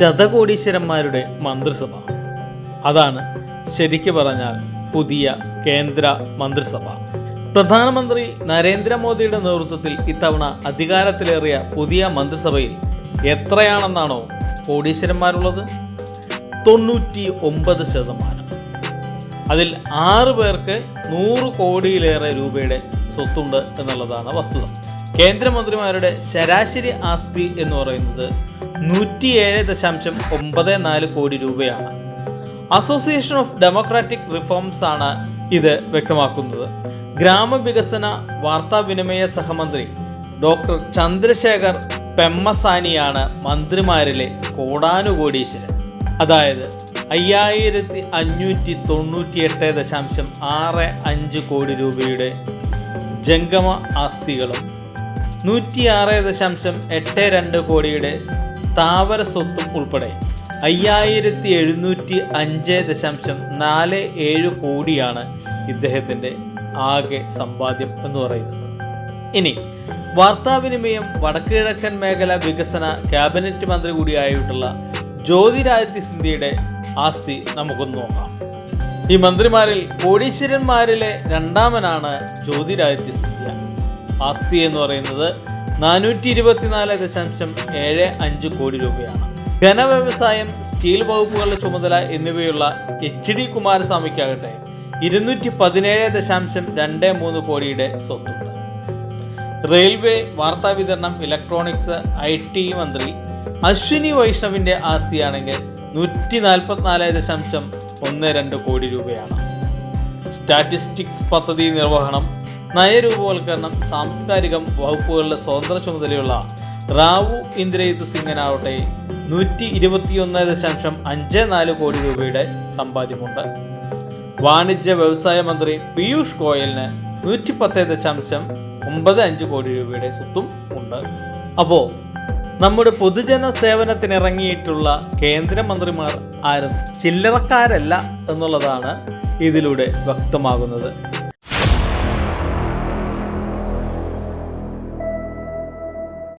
ശതകോടീശ്വരന്മാരുടെ മന്ത്രിസഭ. അതാണ് ശരിക്കു പറഞ്ഞാൽ പുതിയ കേന്ദ്ര മന്ത്രിസഭ. പ്രധാനമന്ത്രി നരേന്ദ്രമോദിയുടെ നേതൃത്വത്തിൽ ഇത്തവണ അധികാരത്തിലേറിയ പുതിയ മന്ത്രിസഭയിൽ എത്രയാണെന്നാണോ കോടീശ്വരന്മാരുള്ളത്? തൊണ്ണൂറ്റി ഒമ്പത് ശതമാനം. അതിൽ ആറ് പേർക്ക് നൂറ് കോടിയിലേറെ രൂപയുടെ സ്വത്തുണ്ട് എന്നുള്ളതാണ് വസ്തുത. കേന്ദ്രമന്ത്രിമാരുടെ ശരാശരി ആസ്തി എന്ന് പറയുന്നത് നൂറ്റിയേഴ് ദശാംശം ഒമ്പത് നാല് കോടി രൂപയാണ്. അസോസിയേഷൻ ഓഫ് ഡെമോക്രാറ്റിക് റിഫോംസ് ആണ് ഇത് വ്യക്തമാക്കുന്നത്. ഗ്രാമവികസന വാർത്താവിനിമയ സഹമന്ത്രി ഡോക്ടർ ചന്ദ്രശേഖർ പെമ്മസാനിയാണ് മന്ത്രിമാരിലെ കോടാനുകോടീശ്വരൻ. അതായത് അയ്യായിരത്തി അഞ്ഞൂറ്റി തൊണ്ണൂറ്റിയെട്ട് ദശാംശം ആറ് അഞ്ച് കോടി രൂപയുടെ ജംഗമ ആസ്തികളും നൂറ്റിയാറ് ദശാംശം എട്ട് രണ്ട് കോടിയുടെ സ്ഥാവര സ്വത്തും ഉൾപ്പെടെ അയ്യായിരത്തി എഴുന്നൂറ്റി അഞ്ച് ദശാംശം നാല് ഏഴ് കോടിയാണ് ഇദ്ദേഹത്തിന്റെ ആകെ സമ്പാദ്യം എന്ന് പറയുന്നത്. ഇനി വാർത്താവിനിമയം വടക്കുകിഴക്കൻ മേഖല വികസന ക്യാബിനറ്റ് മന്ത്രി കൂടിയായിട്ടുള്ള ജ്യോതിരാദിത്യ സിന്ധ്യയുടെ ആസ്തി നമുക്കൊന്ന് നോക്കാം. ഈ മന്ത്രിമാരിൽ കോടീശ്വരന്മാരിലെ രണ്ടാമനാണ് ജ്യോതിരാദിത്യ സിന്ധ്യ ആസ്തി എന്ന് പറയുന്നത് നാനൂറ്റി ഇരുപത്തിനാല് ദശാംശം ഏഴ് അഞ്ച് കോടി രൂപയാണ്. ഘനവ്യവസായം സ്റ്റീൽ വകുപ്പുകളുടെ ചുമതല എന്നിവയുള്ള എച്ച് ഡി കുമാരസ്വാമിക്കാകട്ടെ ഇരുന്നൂറ്റി പതിനേഴ് ദശാംശം രണ്ട് മൂന്ന് കോടിയുടെ സ്വത്തുണ്ട് റെയിൽവേ വാർത്താവിതരണം ഇലക്ട്രോണിക്സ് ഐ ടി മന്ത്രി അശ്വിനി വൈഷ്ണവിന്റെ ആസ്തിയാണെങ്കിൽ നൂറ്റി നാൽപ്പത്തിനാല് ദശാംശം ഒന്ന് രണ്ട് കോടി രൂപയാണ്. സ്റ്റാറ്റിസ്റ്റിക്സ് പദ്ധതി നിർവഹണം നയരൂപവൽക്കരണം സാംസ്കാരികം വകുപ്പുകളുടെ സ്വതന്ത്ര ചുമതലയുള്ള റാവു ഇന്ദ്രജിത് സിംഗനാവട്ടെ നൂറ്റി ഇരുപത്തിയൊന്ന് ദശാംശം അഞ്ച് നാല് കോടി രൂപയുടെ സമ്പാദ്യമുണ്ട്. വാണിജ്യ വ്യവസായ മന്ത്രി പീയൂഷ് ഗോയലിന് നൂറ്റി പത്ത് ദശാംശം ഒമ്പത് അഞ്ച് കോടി രൂപയുടെ സ്വത്തും ഉണ്ട്. അപ്പോൾ നമ്മുടെ പൊതുജന സേവനത്തിനിറങ്ങിയിട്ടുള്ള കേന്ദ്രമന്ത്രിമാർ ആരും ചില്ലറക്കാരല്ല എന്നുള്ളതാണ് ഇതിലൂടെ വ്യക്തമാകുന്നത്.